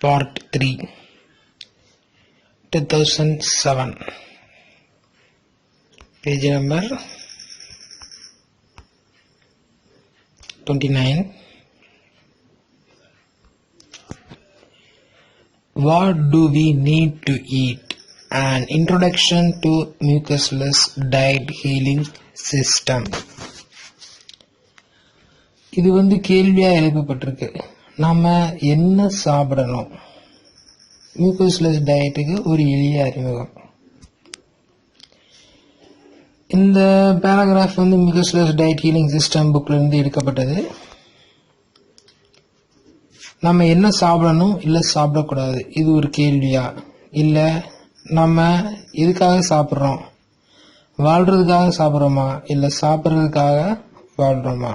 Part 3 2007 Page number 29 What do we need to eat? An introduction to mucusless diet healing system. இது வந்து கேள்வியா எழுப்பப்பட்டிருக்கு நம்ம என்ன சாப்பிடணும்? மியூக்கஸ்லெஸ் டயட்டுக்கு ஒரு எளிய அறிமுகம். இந்த பேராகிராஃப் வந்து மியூக்கஸ்லெஸ் டயட் ஹீலிங் சிஸ்டம் புக்லருந்து எடுக்கப்பட்டது. நம்ம என்ன சாப்பிடணும் இல்லை சாப்பிடக்கூடாது? இது ஒரு கேள்வியா? இல்லை நம்ம எதுக்காக சாப்பிட்றோம்? வாழ்கிறதுக்காக சாப்பிட்றோமா? இல்லை சாப்பிட்றதுக்காக வாழ்கிறோமா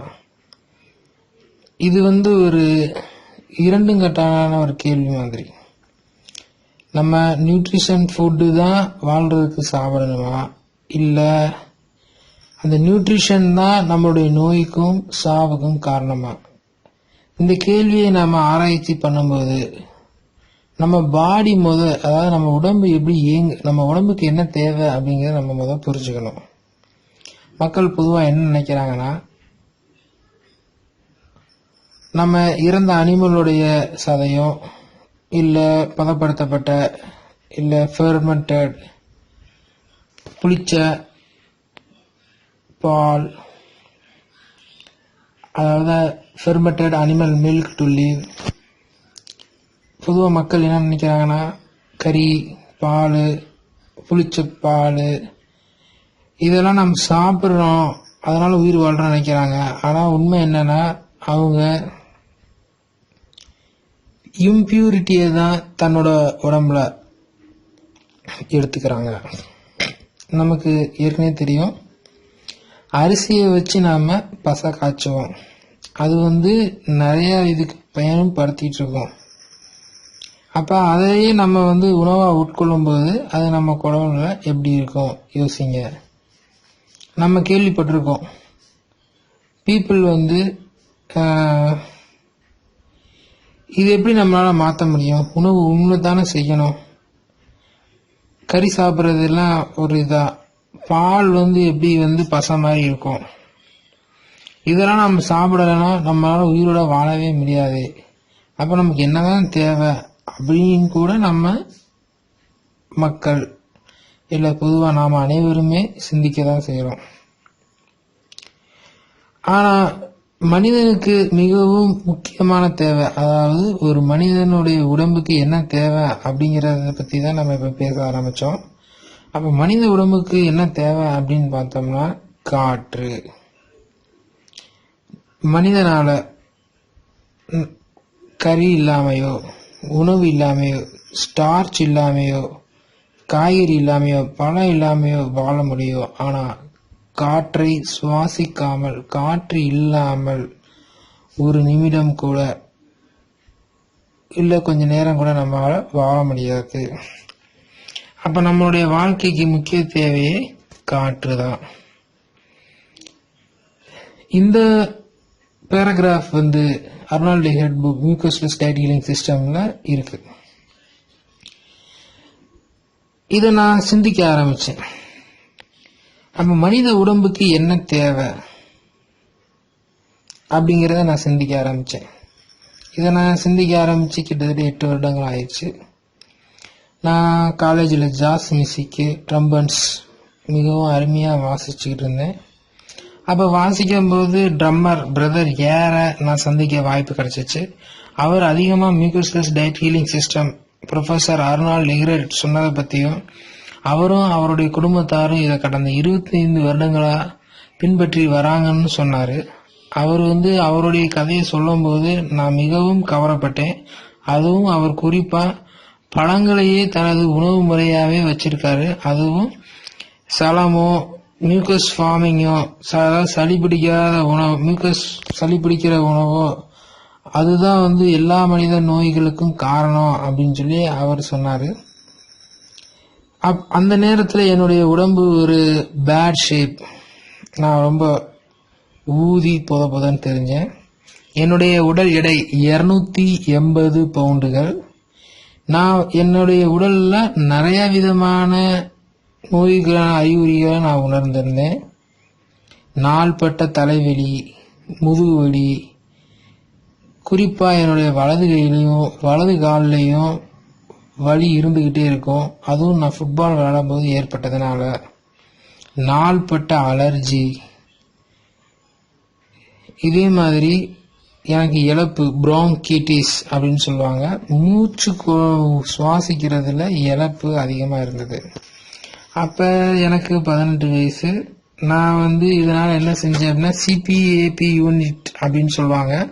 இது வந்து ஒரு இரண்டும் கட்டான ஒரு கேள்வி மாதிரி. நம்ம நியூட்ரிஷன் ஃபுட்டு தான் வாழ்கிறதுக்கு சாப்பிடணுமா? இல்லை அந்த நியூட்ரிஷன் தான் நம்மளுடைய நோய்க்கும் சாவுக்கும் காரணமா? இந்த கேள்வியை நாம் ஆராய்ச்சி பண்ணும்போது நம்ம பாடி முத அதாவது நம்ம உடம்பு எப்படி இயங்கு நம்ம உடம்புக்கு என்ன தேவை அப்படிங்கிறத நம்ம முத புரிஞ்சுக்கணும். மக்கள் பொதுவாக என்ன நினைக்கிறாங்கன்னா நம்ம இறந்த அனிமலுடைய சதையும் இல்லை பதப்படுத்தப்பட்ட இல்லை ஃபெர்மெண்டட் புளிச்ச பால் அதாவது fermented animal milk to leave பொதுவாக மக்கள் என்ன நினைக்கிறாங்கன்னா கறி பால் புளிச்ச பால் இதெல்லாம் நம்ம சாப்பிட்றோம் அதனால் உயிர் வாழ்கிறோம்னு நினைக்கிறாங்க. ஆனால் உண்மை என்னென்னா அவங்க இம்பியூரிட்டியை தான் தன்னோட உடம்புல எடுத்துக்கிறாங்க. நமக்கு ஏற்கனவே தெரியும். அரிசியை வச்சு நாம் பசை காய்ச்சுவோம். அது வந்து நிறைய இதுக்கு பயனும் படுத்திட்டு இருக்கோம் அப்போ அதையே நம்ம வந்து உணவாக உட்கொள்ளும் போது அது நம்ம குடம்புல எப்படி இருக்கும்? யோசிங்க. நம்ம கேள்விப்பட்டிருக்கோம். பீப்புள் வந்து இது எப்படி நம்மளால் மாற்ற முடியும்? உணவு உண்மை தானே செய்யணும். கறி சாப்பிட்றதெல்லாம் ஒரு இதாக பால் வந்து எப்படி வந்து பசை மாதிரி இருக்கும். இதெல்லாம் நம்ம சாப்பிடலைன்னா நம்மளால் உயிரோட வாழவே முடியாது. அப்போ நமக்கு என்னதான் தேவை? அப்படின்னு கூட நம்ம மக்கள் இல்லை பொதுவாக நாம் அனைவருமே சிந்திக்க தான் செய்கிறோம் ஆனால் மனிதனுக்கு மிகவும் முக்கியமான தேவை. அதாவது ஒரு மனிதனுடைய உடம்புக்கு என்ன தேவை அப்படிங்கறத பத்தி தான் நம்ம இப்ப பேச ஆரம்பிச்சோம். அப்ப மனித உடம்புக்கு என்ன தேவை அப்படின்னு பார்த்தோம்னா காற்று. மனிதனால கறி இல்லாமையோ உணவு இல்லாமையோ ஸ்டார்ச் இல்லாமையோ காய்கறி இல்லாமையோ பழம் இல்லாமையோ வாழ முடியும். ஆனால் காற்றை சுவாசிக்காமல் காற்று இல்லாமல் ஒரு நிமிடம் கூட இல்லை கொஞ்ச நேரம் கூட நம்மளால் வாழ முடியாது. அப்ப நம்மளுடைய வாழ்க்கைக்கு முக்கிய தேவையே காற்று தான். இந்த பேராகிராஃப் வந்து Arnold Ehret book mucusless diet healing சிஸ்டம்ல இருக்கு. இதை நான் சிந்திக்க ஆரம்பிச்சேன். நம்ம மனித உடம்புக்கு என்ன தேவை? அப்படிங்கிறத நான் சிந்திக்க ஆரம்பித்தேன் இதை நான் சிந்திக்க ஆரம்பித்து கிட்டத்தட்ட எட்டு வருடங்கள் ஆயிடுச்சு. நான் காலேஜில் ஜாஸ் மியூசிக்கு ட்ரம்பன்ஸ் மிகவும் அருமையாக வாசிச்சுக்கிட்டு இருந்தேன். அப்போ வாசிக்கும் போது ட்ரம்மர் பிரதர் ஏற நான் சந்திக்க வாய்ப்பு கிடைச்சிச்சு. அவர் அதிகமாக mucusless diet healing system professor Arnold Ehret சொன்னதை பற்றியும் அவரும் அவருடைய குடும்பத்தாரும் இதை கடந்த இருபத்தி ஐந்து வருடங்களா பின்பற்றி வராங்கன்னு சொன்னார். அவர் வந்து அவருடைய கதையை சொல்லும்போது நான் மிகவும் கவரப்பட்டேன் அதுவும் அவர் குறிப்பாக பழங்களையே தனது உணவு முறையாகவே வச்சிருக்காரு. அதுவும் சலமோ மியூக்கஸ் ஃபார்மிங்கோ அதாவது சளி பிடிக்காத உணவு மியூக்கஸ் சளி பிடிக்கிற உணவோ அதுதான் வந்து எல்லா மனித நோய்களுக்கும் காரணம் அப்படின்னு சொல்லி அவர் சொன்னார். அப்- அந்த நேரத்தில் என்னுடைய உடம்பு ஒரு பேட் ஷேப் நான் ரொம்ப ஊதி போத போதன்னு தெரிஞ்சேன். என்னுடைய உடல் எடை இரநூத்தி எண்பது பவுண்டுகள். நான் என்னுடைய உடலில் நிறைய விதமான நோய்களான அறிகுறிகளை நான் உணர்ந்திருந்தேன். நாள்பட்ட தலைவலி முதுகு வலி குறிப்பாக என்னுடைய வலது கையிலையும் வலது கால்லையும் வலி இருந்துகிட்டே இருக்கும். அதுவும் நான் ஃபுட்பால் விளையாடும்போது ஏற்பட்டதுனால. நாள்பட்ட அலர்ஜி இதே மாதிரி எனக்கு இழப்பு ப்ரோங்கிட்டிஸ் அப்படின்னு சொல்லுவாங்க. மூச்சு சுவாசிக்கிறதுல இழப்பு அதிகமாக இருந்தது. அப்போ எனக்கு பதினெட்டு வயசு. நான் வந்து இதனால் என்ன செஞ்சேன் அப்படின்னா சிபிஏபி யூனிட் அப்படின்னு சொல்லுவாங்க.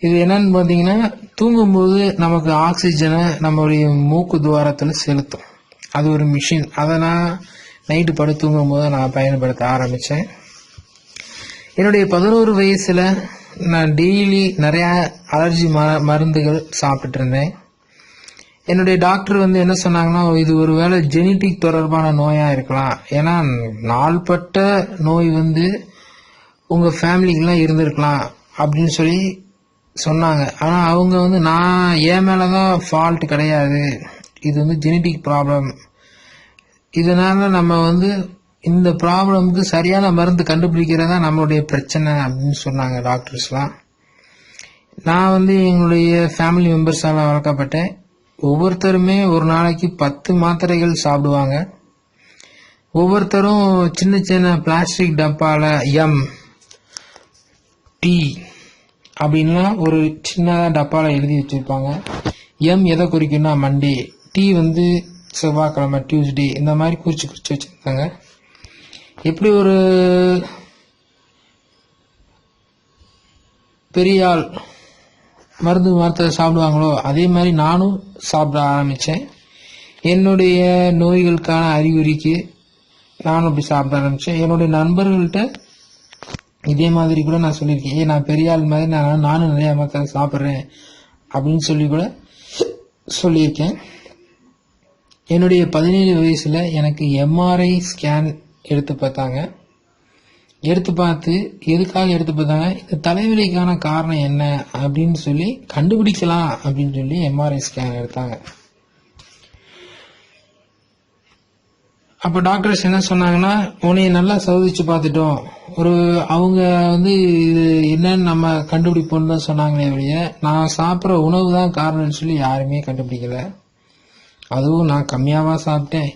இது என்னன்னு பார்த்தீங்கன்னா தூங்கும்போது நமக்கு ஆக்சிஜனை நம்மளுடைய மூக்கு துவாரத்தில் செலுத்தும். அது ஒரு மிஷின் அதை நான் நைட்டு படுத்து தூங்கும்போது நான் பயன்படுத்த ஆரம்பித்தேன் என்னுடைய பதினோரு வயசில் நான் டெய்லி நிறையா அலர்ஜி ம மருந்துகள் சாப்பிட்டுட்டு இருந்தேன். என்னுடைய டாக்டர் வந்து என்ன சொன்னாங்கன்னா இது ஒரு வேளை ஜெனட்டிக் தொடர்பான நோயாக இருக்கலாம். ஏன்னா நாள்பட்ட நோய் வந்து உங்கள் ஃபேமிலிக்கெல்லாம் இருந்திருக்கலாம். அப்படின்னு சொல்லி சொன்னாங்க. ஆனால் அவங்க வந்து நான் என் மேலே தான் ஃபால்ட் கிடையாது. இது வந்து ஜெனட்டிக் ப்ராப்ளம் இதனால் நம்ம வந்து இந்த ப்ராப்ளம்க்கு சரியான மருந்து கண்டுபிடிக்கிறதா நம்மளுடைய பிரச்சனை அப்படின்னு சொன்னாங்க டாக்டர்ஸ்லாம். நான் வந்து எங்களுடைய ஃபேமிலி மெம்பர்ஸால் வளர்க்கப்பட்டேன். ஒவ்வொருத்தருமே ஒரு நாளைக்கு பத்து மாத்திரைகள் சாப்பிடுவாங்க. ஒவ்வொருத்தரும் சின்ன சின்ன பிளாஸ்டிக் டப்பாவில் எம் டி அப்படின்லாம் ஒரு சின்னதாக டப்பாவில் எழுதி வச்சுருப்பாங்க. எம் எதை குறிக்கும்னா மண்டே டி வந்து செவ்வாய்க்கிழமை டியூஸ்டே இந்த மாதிரி குறித்து குறித்து வச்சுருக்காங்க எப்படி ஒரு பெரியாள் மருந்து மருத்துவ சாப்பிடுவாங்களோ அதே மாதிரி நானும் சாப்பிட ஆரம்பித்தேன் என்னுடைய நோய்களுக்கான அறிகுறிக்கு நானும் அப்படி சாப்பிட ஆரம்பித்தேன் என்னுடைய நண்பர்கள்ட்ட இதே மாதிரி கூட நான் சொல்லியிருக்கேன். ஏ நான் பெரிய ஆள் மாதிரி நான் நானும் நிறைய மரத்தை சாப்பிட்றேன். அப்படின்னு சொல்லி கூட சொல்லியிருக்கேன். என்னுடைய பதினேழு வயசுல எனக்கு எம்ஆர்ஐ ஸ்கேன் எடுத்து பார்த்தாங்க. எடுத்து பார்த்து எதுக்காக எடுத்து பார்த்தாங்க? இந்த தலைவலிக்கான காரணம் என்ன? அப்படின்னு சொல்லி கண்டுபிடிக்கலாம் அப்படின்னு சொல்லி எம்ஆர்ஐ ஸ்கேன் எடுத்தாங்க. அப்ப டாக்டர்ஸ் என்ன சொன்னாங்கன்னா உன்னைய நல்லா சோதிச்சு பார்த்துட்டோம். ஒரு அவங்க வந்து இது என்னன்னு நம்ம கண்டுபிடிப்போம்னு தான் சொன்னாங்களே ஒழிய நான் சாப்பிட்ற உணவு தான் காரணம்னு சொல்லி யாருமே கண்டுபிடிக்கல. அதுவும் நான் கம்மியாவா சாப்பிட்டேன்.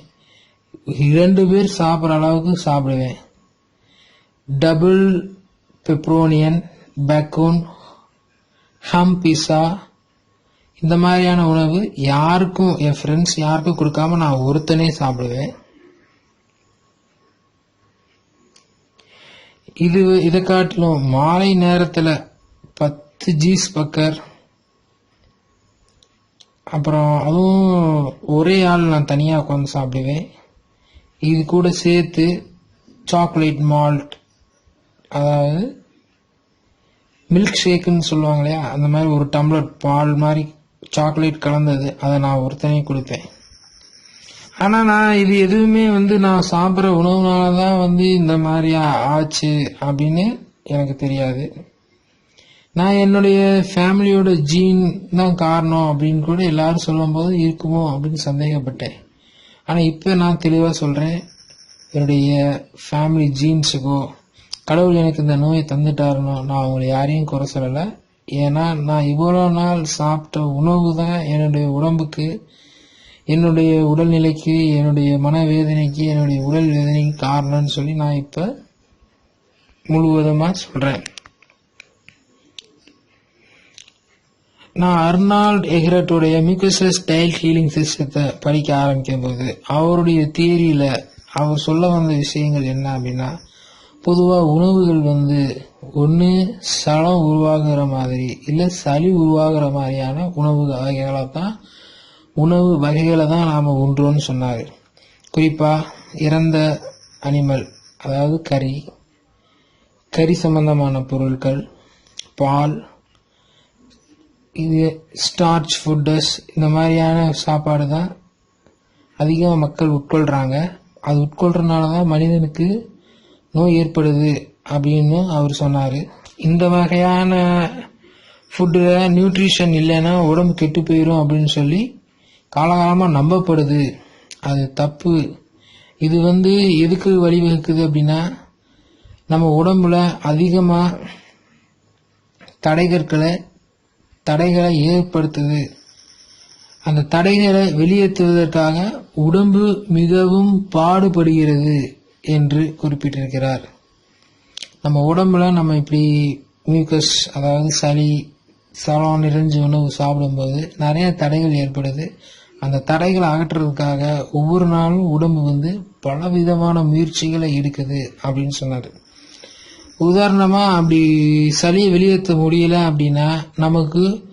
இரண்டு பேர் சாப்பிட்ற அளவுக்கு சாப்பிடுவேன். டபுள் பெப்ரோனியன் பேக்கூன் ஹம் பீஸா இந்த மாதிரியான உணவு யாருக்கும் என் ஃப்ரெண்ட்ஸ் யாருக்கும் கொடுக்காம நான் ஒருத்தனே சாப்பிடுவேன். இது இதை காட்டிலும் மாலை நேரத்தில் பத்து ஜீஸ் பக்கர். அப்புறம் அதுவும் ஒரே ஆள் நான் தனியாக உட்காந்து சாப்பிடுவேன். இது கூட சேர்த்து சாக்லேட் மால்ட் அதாவது மில்க் ஷேக்குன்னு சொல்லுவாங்க இல்லையா? அந்த மாதிரி ஒரு டம்ளர் பால் மாதிரி சாக்லேட் கலந்தது அதை நான் ஒருத்தனே கொடுப்பேன். ஆனால் நான் இது எதுவுமே வந்து நான் சாப்பிட்ற உணவுனால தான் வந்து இந்த மாதிரி ஆச்சு அப்படின்னு எனக்கு தெரியாது. நான் என்னுடைய ஃபேமிலியோட ஜீன் தான் காரணம் அப்படின்னு கூட எல்லாரும் சொல்லும்போது இருக்குமோ அப்படின்னு சந்தேகப்பட்டேன். ஆனால் இப்போ நான் தெளிவாக சொல்கிறேன் என்னுடைய ஃபேமிலி ஜீன்ஸுக்கோ கடவுள் எனக்கு இந்த நோயை தந்துட்டாருனோ நான் அவங்களை யாரையும் குறை சொல்லலை. ஏன்னா நான் இவ்வளோ நாள் சாப்பிட்ட உணவு தான் என்னுடைய உடம்புக்கு என்னுடைய உடல்நிலைக்கு என்னுடைய மனவேதனைக்கு என்னுடைய உடல் வேதனைக்கு காரணம்னு சொல்லி நான் இப்போ முழுவதுமாக சொல்கிறேன் நான் அர்னால்ட் எஹ்ரட்டுடைய மியூக்கசஸ் டைல் ஹீலிங் சிஸ்டத்தை படிக்க ஆரம்பிக்கும் போது அவருடைய தியரியில அவர் சொல்ல வந்த விஷயங்கள் என்ன அப்படின்னா பொதுவாக உணவுகள் வந்து ஒன்று சளம் உருவாகிற மாதிரி இல்லை சளி உருவாகிற மாதிரியான உணவு வகைகளாக தான் உணவு வகைகளை தான் நாம் உண்றோன்னு சொன்னார். குறிப்பாக இறந்த அனிமல் அதாவது கறி. கறி சம்பந்தமான பொருட்கள் பால் இது ஸ்டார்ச் ஃபுட்டஸ் இந்த மாதிரியான சாப்பாடு தான் அதிகமாக மக்கள் உட்கொள்கிறாங்க அது உட்கொள்றதுனால தான் மனிதனுக்கு நோய் ஏற்படுது அப்படின்னு அவர் சொன்னார். இந்த வகையான ஃபுட்டில் நியூட்ரிஷன் இல்லைன்னா உடம்பு கெட்டு போயிடும் அப்படின்னு சொல்லி காலகாலமாக நம்பப்படுது. அது தப்பு. இது வந்து எதுக்கு வழிவகுக்குது அப்படின்னா நம்ம உடம்புல அதிகமாக தடைகற்களை தடைகளை ஏற்படுத்துது. அந்த தடைகளை வெளியேற்றுவதற்காக உடம்பு மிகவும் பாடுபடுகிறது என்று குறிப்பிட்டிருக்கிறார். நம்ம உடம்புல நம்ம இப்படி மியூக்கஸ் அதாவது சளி சலம் நிறைஞ்ச உணவு சாப்பிடும்போது நிறைய தடைகள் ஏற்படுது. அந்த தடைகளை அகற்றுறதுக்காக ஒவ்வொரு நாளும் உடம்பு வந்து பலவிதமான முயற்சிகளை எடுக்குது அப்படின்னு சொன்னார். உதாரணமாக அப்படி சளியை வெளியேற்ற முடியல அப்படின்னா நமக்கு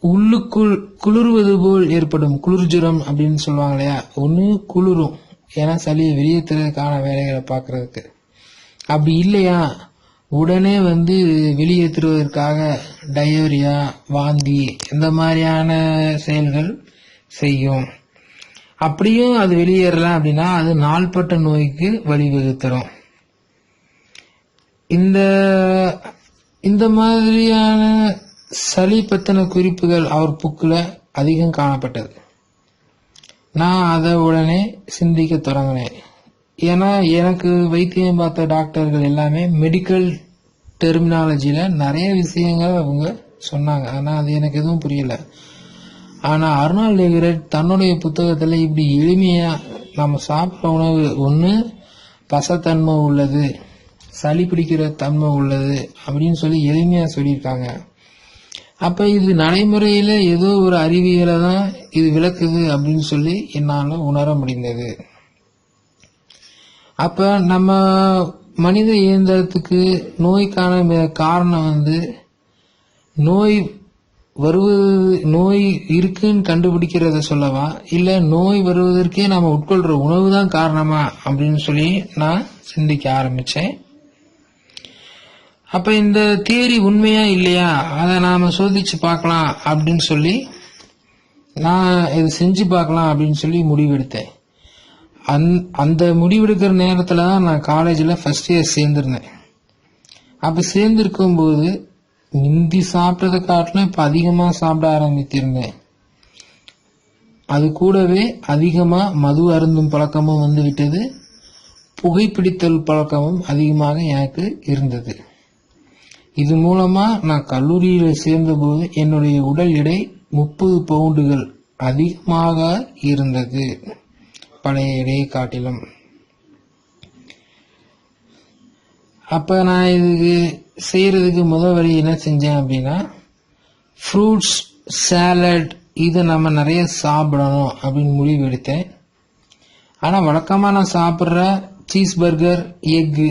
உள்ளுக்குள் குளிர்வது போல் ஏற்படும். குளிர்ஜுரம் அப்படின்னு சொல்லுவாங்க இல்லையா? ஒன்று குளிரும். ஏன்னா சளியை வெளியேற்றுறதுக்கான வேலைகளை பார்க்கறதுக்கு. அப்படி இல்லையா? உடனே வந்து வெளியேற்றுவதற்காக டயோரியா வாந்தி இந்த மாதிரியான செயல்கள் செய்யும். அப்படியும் அது வெளியேறல அப்படின்னா அது நாள்பட்ட நோய்க்கு வழிவகுத்தரும். இந்த இந்த மாதிரியான சளி பத்தின குறிப்புகள் அவர் புக்கில் அதிகம் காணப்பட்டது. நான் அதை உடனே சிந்திக்க தொடங்கினேன். ஏன்னா எனக்கு வைத்தியம் பார்த்த டாக்டர்கள் எல்லாமே மெடிக்கல் டெர்மினாலஜியில் நிறைய விஷயங்கள் அவங்க சொன்னாங்க. ஆனால் அது எனக்கு எதுவும் புரியல. ஆனால் அருணால் டெகரேட் தன்னுடைய புத்தகத்தில் இப்படி எளிமையாக நம்ம சாப்பிட்ற உணவு ஒன்று பசத்தன்மை உள்ளது சளி பிடிக்கிற தன்மை உள்ளது அப்படின்னு சொல்லி எளிமையாக சொல்லியிருக்காங்க. அப்போ இது நடைமுறையில் ஏதோ ஒரு அறிவியலை தான் இது விளக்குது அப்படின்னு சொல்லி என்னால் உணர முடிந்தது. அப்போ நம்ம மனித இயந்திரத்துக்கு நோய்க்கான காரணம் வந்து நோய் வருவது நோய் இருக்குன்னு கண்டுபிடிக்கிறத சொல்லவா? இல்லை நோய் வருவதற்கே நம்ம உட்கொள்ற உணவு தான் காரணமா? அப்படின்னு சொல்லி நான் சிந்திக்க ஆரம்பித்தேன் அப்ப இந்த தியரி உண்மையா இல்லையா? அதை நாம சோதிச்சு பார்க்கலாம் அப்படின்னு சொல்லி நான் இது செஞ்சு பார்க்கலாம் அப்படின்னு சொல்லி முடிவெடுத்தேன். அந் அந்த முடிவெடுக்கிற நேரத்தில் தான் நான் காலேஜில் ஃபர்ஸ்ட் இயர் சேர்ந்துருந்தேன். அப்போ சேர்ந்துருக்கும் போது முந்தி சாப்பிட்டதை காட்டிலும் இப்போ அதிகமாக சாப்பிட ஆரம்பித்திருந்தேன் அது கூடவே அதிகமாக மது அருந்தும் பழக்கமும் வந்துவிட்டது. புகைப்பிடித்தல் பழக்கமும் அதிகமாக எனக்கு இருந்தது. இது மூலமாக நான் கல்லூரியில் சேர்ந்தபோது என்னுடைய உடல் எடை முப்பது பவுண்டுகள் அதிகமாக இருந்தது. பழைய எடையை காட்டிலும். அப்போ நான் இதுக்கு செய்யறதுக்கு முதல் வழி என்ன செஞ்சேன் அப்படின்னா ஃப்ரூட்ஸ் சேலட் இதை நம்ம நிறைய சாப்பிடணும் அப்படின்னு முடிவு எடுத்தேன். ஆனால் வழக்கமாக நான் சாப்பிட்ற சீஸ் பர்கர் எக்கு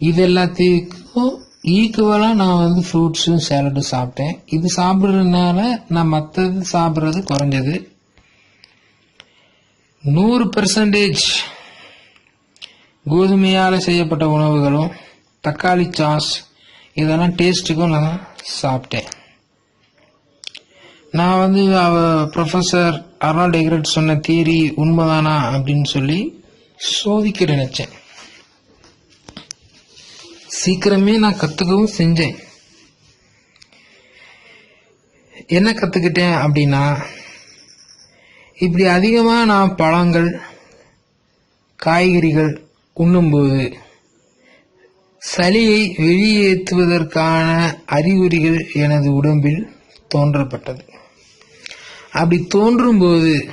இது எல்லாத்துக்கும் ஈக்குவலாக நான் வந்து ஃப்ரூட்ஸும் சேலடும் சாப்பிட்டேன். இது சாப்பிட்றதுனால நான் மற்றது சாப்பிட்றது குறைஞ்சது. நூறு பெர்சன்டேஜ் கோதுமையால் செய்யப்பட்ட உணவுகளும் தக்காளி சாஸ் இதெல்லாம் டேஸ்ட்டுக்கும் நான் சாப்பிட்டேன். நான் வந்து அவ ப்ரொஃபஸர் அர்னால்ட் எக்ரட் சொன்ன தியரி உண்மைதானா அப்படின்னு சொல்லி சோதிக்க நினைச்சேன். சீக்கிரமே நான் கற்றுக்கவும் செஞ்சேன். என்ன கற்றுக்கிட்டேன் அப்படின்னா இப்படி அதிகமாக நான் பழங்கள் காய்கறிகள் உண்ணும்போது சளியை வெளியேற்றுவதற்கான அறிகுறிகள் எனது உடம்பில் தோன்றப்பட்டது. அப்படி தோன்றும்போது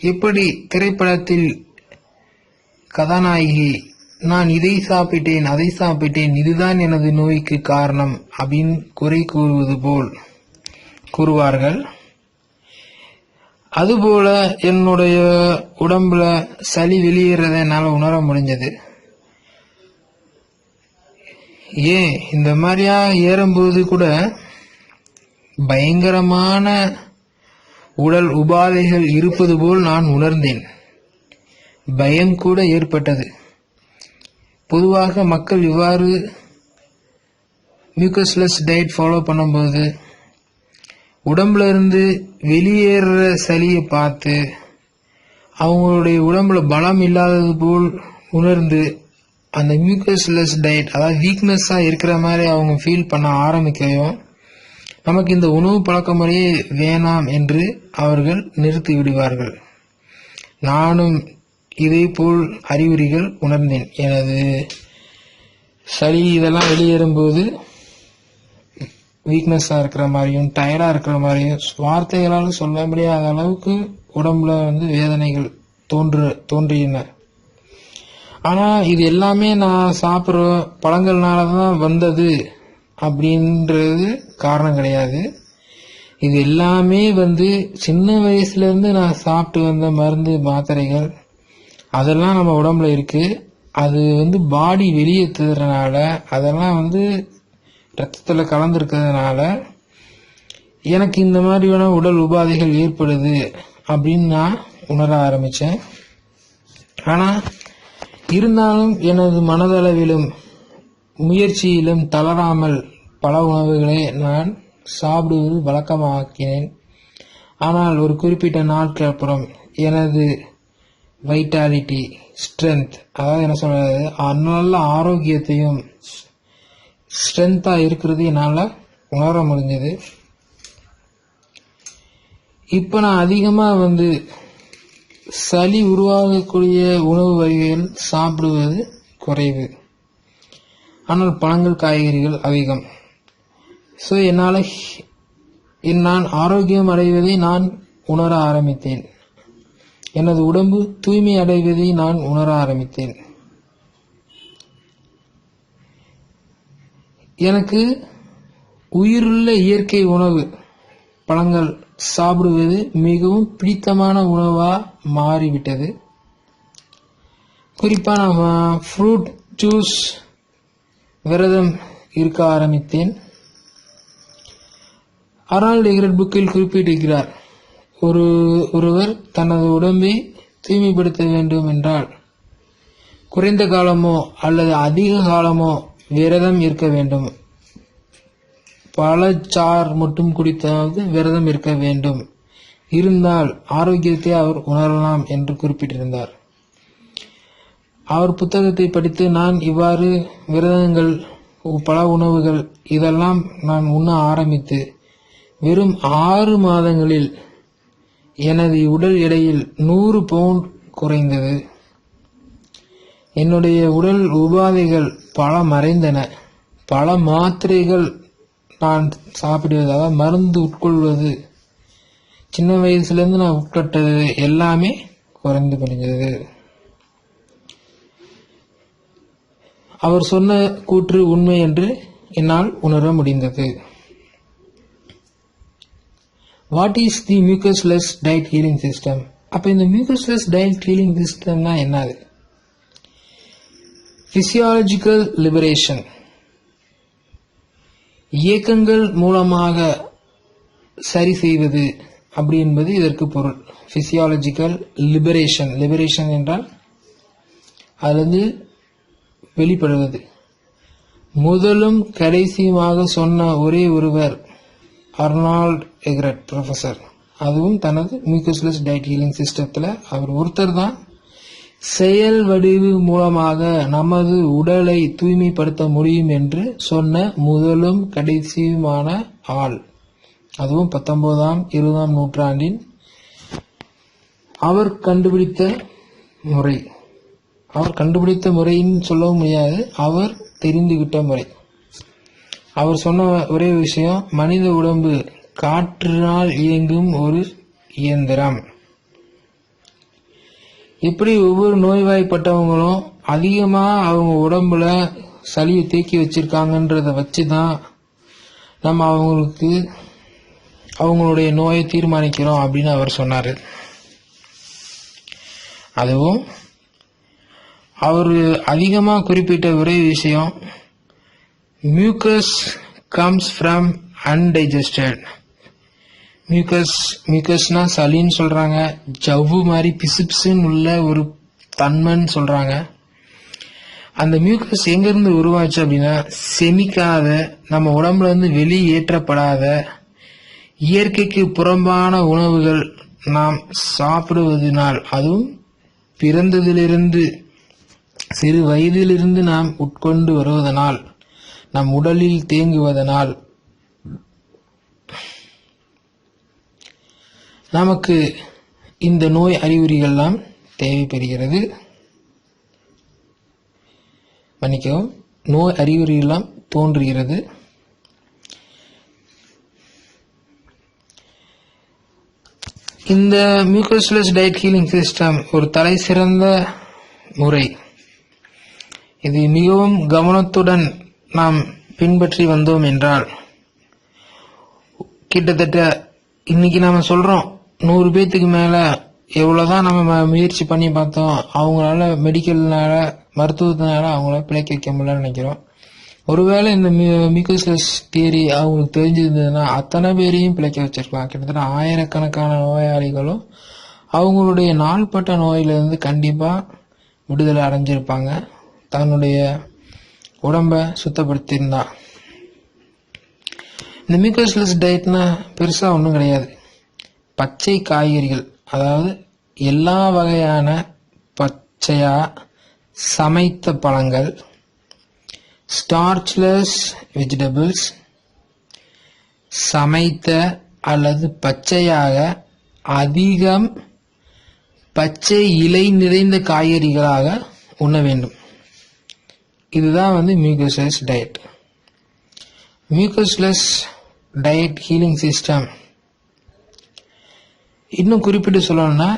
எப்படி திரைப்படத்தில் கதாநாயகி நான் இதை சாப்பிட்டேன் அதை சாப்பிட்டேன் இதுதான் எனது நோய்க்கு காரணம் அப்படின்னு குறை கூறுவது போல் கூறுவார்கள். அதுபோல என்னுடைய உடம்புல சளி வெளியேறத என்னால் உணர முடிஞ்சது. ஏன் இந்த மாதிரியா ஏறும்போது கூட பயங்கரமான உடல் உபாதைகள் இருப்பது போல் நான் உணர்ந்தேன். பயம் கூட ஏற்பட்டது. பொதுவாக மக்கள் இவ்வாறு மியூக்கஸ்லெஸ் டயட் ஃபாலோ பண்ணும்போது உடம்புல இருந்து வெளியேற சளியை பார்த்து அவங்களுடைய உடம்புல பலம் இல்லாதது போல் உணர்ந்து அந்த மியூக்கஸ்லெஸ் டயட் அதாவது வீக்னஸ்ஸாக இருக்கிற மாதிரி அவங்க ஃபீல் பண்ண ஆரம்பிக்கையும் நமக்கு இந்த உணவு பழக்க முறையே வேணாம் என்று அவர்கள் நிறுத்தி விடுவார்கள். நானும் இதேபோல் அறிகுறிகள் உணர்ந்தேன். எனது சளி இதெல்லாம் வெளியேறும்போது வீக்னஸாக இருக்கிற மாதிரியும் டயர்டாக இருக்கிற மாதிரியும் வார்த்தைகளால் சொல்ல முடியாத அளவுக்கு உடம்புல வந்து வேதனைகள் தோன்று தோன்றின. ஆனால் இது எல்லாமே நான் சாப்பிட்ற பழங்கள்னால தான் வந்தது அப்படின்றது காரணம் கிடையாது. இது எல்லாமே வந்து சின்ன வயசுலேருந்து நான் சாப்பிட்டு வந்த மருந்து மாத்திரைகள். அதெல்லாம் நம்ம உடம்புல இருக்குது அது வந்து பாடி வெளியேற்றுறதுனால அதெல்லாம் வந்து ரத்தத்தில் கலந்துருக்கிறதுனால எனக்கு இந்த மாதிரியான உடல் உபாதைகள் ஏற்படுது அப்படின்னு நான் உணர ஆரம்பித்தேன் ஆனால் இருந்தாலும் எனது மனதளவிலும் முயற்சியிலும் தளராமல் பல உணவுகளை நான் சாப்பிடுவது வழக்கமாக்கினேன். ஆனால் ஒரு குறிப்பிட்ட நாட்கள் அப்புறம் எனது வைட்டாலிட்டி ஸ்ட்ரென்த் அதாவது என்ன சொல்றது நல்ல ஆரோக்கியத்தையும் ஸ்ட்ரென்த்தாக இருக்கிறது என்னால் உணர முடிஞ்சது. இப்போ நான் அதிகமாக வந்து சளி உருவாகக்கூடிய உணவு வகைகள் சாப்பிடுவது குறைவு. ஆனால் பழங்கள் காய்கறிகள் அதிகம். ஸோ என்னால் நான் ஆரோக்கியம் அடைவதை நான் உணர ஆரம்பித்தேன். எனது உடம்பு தூய்மை அடைவதை நான் உணர ஆரம்பித்தேன். எனக்கு உயிருள்ள இயற்கை உணவு பழங்கள் சாப்பிடுவது மிகவும் பிடித்தமான உணவாக மாறிவிட்டது. குறிப்பாக நான் ஃப்ரூட் ஜூஸ் விரதம் இருக்க ஆரம்பித்தேன். அரால் எக்ரட் புக்கில் குறிப்பிட்டிருக்கிறார் ஒரு ஒருவர் தனது உடம்பை தூய்மைப்படுத்த வேண்டும் என்றால் குறைந்த காலமோ அல்லது அதிக காலமோ விரதம் இருக்க வேண்டும். பழச்சார் மட்டும் குடித்தாவது விரதம் இருக்க வேண்டும். இருந்தால் ஆரோக்கியத்தை அவர் உணரலாம் என்று குறிப்பிட்டிருந்தார். அவர் புத்தகத்தை படித்து நான் இவ்வாறு விரதங்கள் பல உணவுகள் இதெல்லாம் நான் உண்ண ஆரம்பித்து வெறும் ஆறு மாதங்களில் எனது உடல் எடையில் நூறு பவுண்ட் குறைந்தது. என்னுடைய உடல் உபாதைகள் பல மறைந்தன. பல மாத்திரைகள் நான் சாப்பிடுவது அதாவது மருந்து உட்கொள்வது. சின்ன வயசுலேருந்து நான் உட்கட்டது எல்லாமே குறைந்து முடிஞ்சது அவர் சொன்ன கூற்று உண்மை என்று என்னால் உணர முடிந்தது. What is the mucusless diet healing system அப்போ இந்த மியூக்கஸ்லெஸ் டயட் ஹீலிங் சிஸ்டம்னா என்னது? ஃபிசியாலஜிக்கல் லிபரேஷன் இயக்கங்கள் மூலமாக சரி செய்வது அப்படி என்பது இதற்கு பொருள். பிசியாலஜிக்கல் லிபரேஷன் லிபரேஷன் என்றால் அதிலிருந்து வெளிப்படுவது. முதலும் கடைசியுமாக சொன்ன ஒரே ஒருவர் அர்னால்ட் எக்ரட் ப்ரொஃபசர் அதுவும் தனது மியூக்கஸ்லெஸ் டயட் ஹீலிங் சிஸ்டத்தில் அவர் ஒருத்தர் தான். செயல் வடிவு மூலமாக நமது உடலை தூய்மைப்படுத்த முடியும் என்று சொன்ன முதலும் கடைசியுமான ஆள். அதுவும் பத்தொன்பதாம் இருபதாம் நூற்றாண்டின் அவர் கண்டுபிடித்த முறை. அவர் கண்டுபிடித்த முறைன்னு சொல்லவும் முடியாது. அவர் தெரிந்துகிட்ட முறை. அவர் சொன்ன ஒரே விஷயம் மனித உடம்பு காற்றினால் இயங்கும் ஒரு இயந்திரம். எப்படி ஒவ்வொரு நோய்வாய்ப்பட்டவங்களும் அதிகமா அவங்க உடம்புல சளியை தேக்கி வச்சிருக்காங்கன்றத வச்சுதான் நம்ம அவங்களுக்கு அவங்களுடைய நோயை தீர்மானிக்கிறோம் அப்படின்னு அவர் சொன்னார். அதுவும் அவர் அதிகமாக குறிப்பிட்ட ஒரே விஷயம் mucus comes from undigested mucus மியூக்கஸ்னா சளின்னு சொல்கிறாங்க ஜவ்வு மாதிரி பிசுபிசுன்னு உள்ள ஒரு தன்மைன்னு சொல்கிறாங்க அந்த மியூக்கஸ் எங்கேருந்து உருவாச்சு அப்படின்னா செமிக்காத நம்ம உடம்புல இருந்து வெளியேற்றப்படாத இயற்கைக்கு புறம்பான உணவுகள் நாம் சாப்பிடுவதனால் அதுவும் பிறந்ததிலிருந்து சிறு வயதிலிருந்து நாம் உட்கொண்டு வருவதனால் நம் உடலில் தேங்குவதனால் நமக்கு இந்த நோய் அறிகுறிகள்லாம் தேவைப்படுகிறது. மன்னிக்கவும் நோய் அறிகுறிகள்லாம் தோன்றுகிறது. இந்த மியூக்கோஸ்லஸ் டயட் ஹீலிங் சிஸ்டம் ஒரு தலை சிறந்த முறை. இது மிகவும் கவனத்துடன் நாம் பின்பற்றி வந்தோம் என்றால் கிட்டத்தட்ட இன்னைக்கு நாம் சொல்கிறோம் நூறு பேர்த்துக்கு மேலே எவ்வளோதான் நம்ம ம- முயற்சி பண்ணி பார்த்தோம் அவங்களால மெடிக்கல்னால மருத்துவத்தினால அவங்கள பிழைக்க வைக்க முடியலன்னு நினைக்கிறோம். ஒருவேளை இந்த மியூக்கோசிலஸ் தியரி அவங்களுக்கு தெரிஞ்சிருந்ததுன்னா அத்தனை பேரையும் பிழைக்க வச்சிருக்கலாம். கிட்டத்தட்ட ஆயிரக்கணக்கான நோயாளிகளும் அவங்களுடைய நாள்பட்ட நோயிலிருந்து கண்டிப்பாக விடுதலை அடைஞ்சிருப்பாங்க. தன்னுடைய உடம்ப சுத்தப்படுத்தியிருந்தா. இந்த மியூக்கோசிலஸ் டயட்னா பெருசாக ஒன்றும் கிடையாது. பச்சை காய்கறிகள் அதாவது எல்லா வகையான பச்சையா சமைத்த பழங்கள் ஸ்டார்ச்லெஸ் வெஜிடபிள்ஸ் சமைத்த அல்லது பச்சையாக அதிகம் பச்சை இலை நிறைந்த காய்கறிகளாக உண்ண வேண்டும். இதுதான் வந்து mucusless diet mucusless diet healing system இன்னும் குறிப்பிட்டு சொல்லணும்னா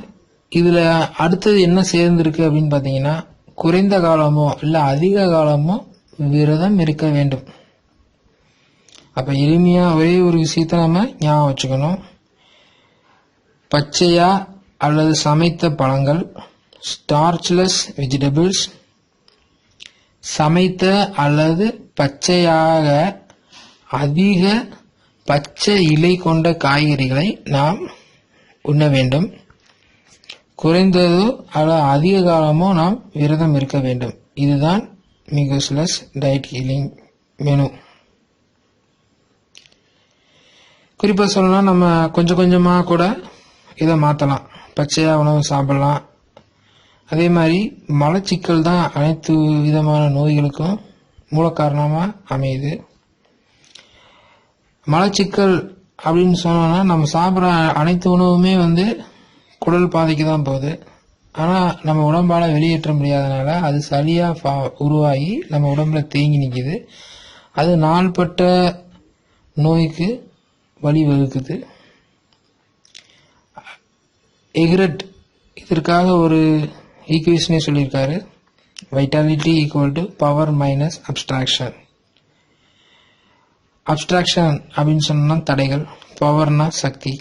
இதுல அடுத்தது என்ன சேர்ந்திருக்கு அப்படின்னு பாத்தீங்கன்னா குறைந்த காலமோ இல்ல அதிக காலமோ விரதம் இருக்க வேண்டும். அப்ப எளிமையா ஒரே ஒரு விஷயத்த நம்ம ஞாபகம் வச்சுக்கணும். பச்சையா அல்லது சமைத்த பழங்கள் ஸ்டார்ச்லெஸ் வெஜிடபிள்ஸ் சமைத்த அல்லது பச்சையாக அதிக பச்சை இலை கொண்ட காய்கறிகளை நாம் உண்ண வேண்டும் குறைந்ததோ அல்ல அதிக காலமோ நாம் விரதம் இருக்க வேண்டும். இதுதான் மிகோஸ்லஸ் டயட் ஹீலிங் மெனு. குறிப்பாக சொல்லணும்னா நம்ம கொஞ்சம் கொஞ்சமாக கூட இதை மாற்றலாம் பச்சையாக உணவு சாப்பிடலாம். அதே மாதிரி மலச்சிக்கல் தான் அனைத்து விதமான நோய்களுக்கும் மூல காரணமாக அமையுது. மலச்சிக்கல் அப்படின்னு சொன்னோம்னா நம்ம சாப்பிட்ற அனைத்து உணவுமே வந்து குடல் பாதைக்கு தான் போகுது. ஆனால் நம்ம உடம்பால் வெளியேற்ற முடியாதனால அது சளியாக ஃபா- உருவாகி நம்ம உடம்புல தேங்கி நிற்கிது அது நாள்பட்ட நோய்க்கு வழிவகுக்குது எக்ரட் இதற்காக ஒரு ஈக்குவேஷனே சொல்லியிருக்காரு. Vitality equal to power minus obstruction obstruction அப்படின்னு சொன்னால் தடைகள் பவர்னா சக்தி.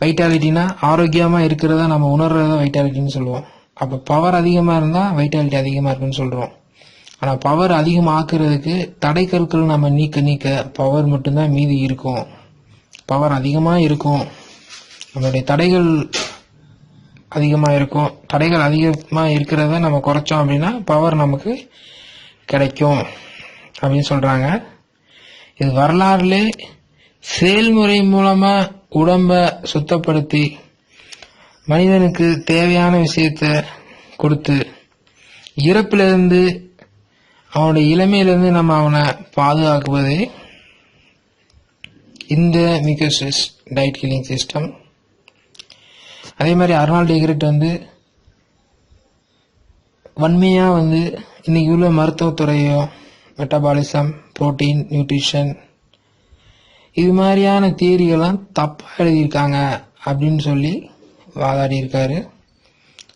வைட்டாலிட்டினா ஆரோக்கியமாக இருக்கிறத நம்ம உணர்றத வைட்டாலிட்டின்னு சொல்லுவோம். அப்போ பவர் அதிகமாக இருந்தால் வைட்டாலிட்டி அதிகமாக இருக்குன்னு சொல்கிறோம் ஆனால் பவர் அதிகமாக ஆக்குறதுக்கு தடை கற்கள் நம்ம நீக்க நீக்க பவர் மட்டும்தான் மீதி இருக்கும். பவர் அதிகமாக இருக்கும். நம்மளுடைய தடைகள் அதிகமாக இருக்கும். தடைகள் அதிகமாக இருக்கிறத நம்ம குறைச்சோம் அப்படின்னா பவர் நமக்கு கிடைக்கும் அப்படின்னு சொல்கிறாங்க இது வரலாறுலே செயல்முறை மூலமா உடம்ப சுத்தப்படுத்தி மனிதனுக்கு தேவையான விஷயத்த கொடுத்து இறப்பிலிருந்து அவனுடைய இளமையிலிருந்து நம்ம அவனை பாதுகாக்குவது இந்த மிகோசிஸ் டயட் ஹீலிங் சிஸ்டம். அதே மாதிரி அர்னால்ட் எக்ரிட் வந்து வன்மையாக வந்து இன்னைக்கு உள்ள மருத்துவத்துறையோ மெட்டபாலிசம் புரோட்டீன் நியூட்ரிஷன் இது மாதிரியான தியரிகள்லாம் தப்பாக எழுதியிருக்காங்க அப்படின்னு சொல்லி வாதாடியிருக்காரு.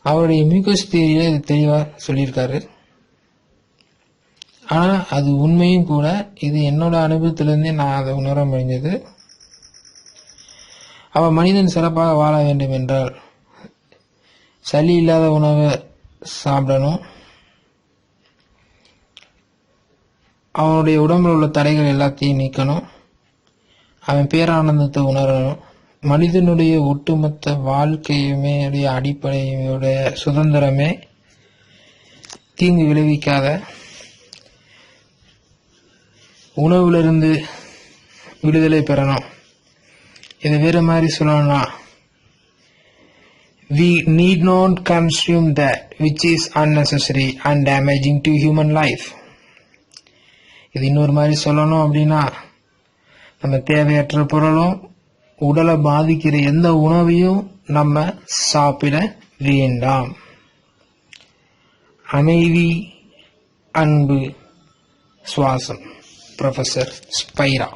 அவருடைய மியூக்கஸ் தியரியில் இது தெளிவாக சொல்லியிருக்காரு. ஆனால் அது உண்மையும் கூட இது என்னோட அனுபவத்திலேருந்தே நான் அதை உணர முடிஞ்சது. அவள் மனிதன் சிறப்பாக வாழ வேண்டும் என்றால் சளி இல்லாத உணவை சாப்பிடணும். அவனுடைய உடம்பில் உள்ள தடைகள் எல்லாத்தையும் நீக்கணும். அவன் பேரானந்தத்தை உணரணும். மனிதனுடைய ஒட்டுமொத்த வாழ்க்கையுமே உடைய அடிப்படையுடைய சுதந்திரமே தீங்கு விளைவிக்காத உணவுலிருந்து விடுதலை பெறணும். இது வேற மாதிரி சொல்லணும்னா we need not consume the which is unnecessary and damaging to human life இது இன்னொரு மாதிரி சொல்லணும் அப்படின்னா நம்ம தேவையற்ற பொருளும் உடலை பாதிக்கிற எந்த உணவையும் நம்ம சாப்பிட வேண்டாம். அமைதி அன்பு சுவாசம். ப்ரொஃபசர் ஸ்பைரா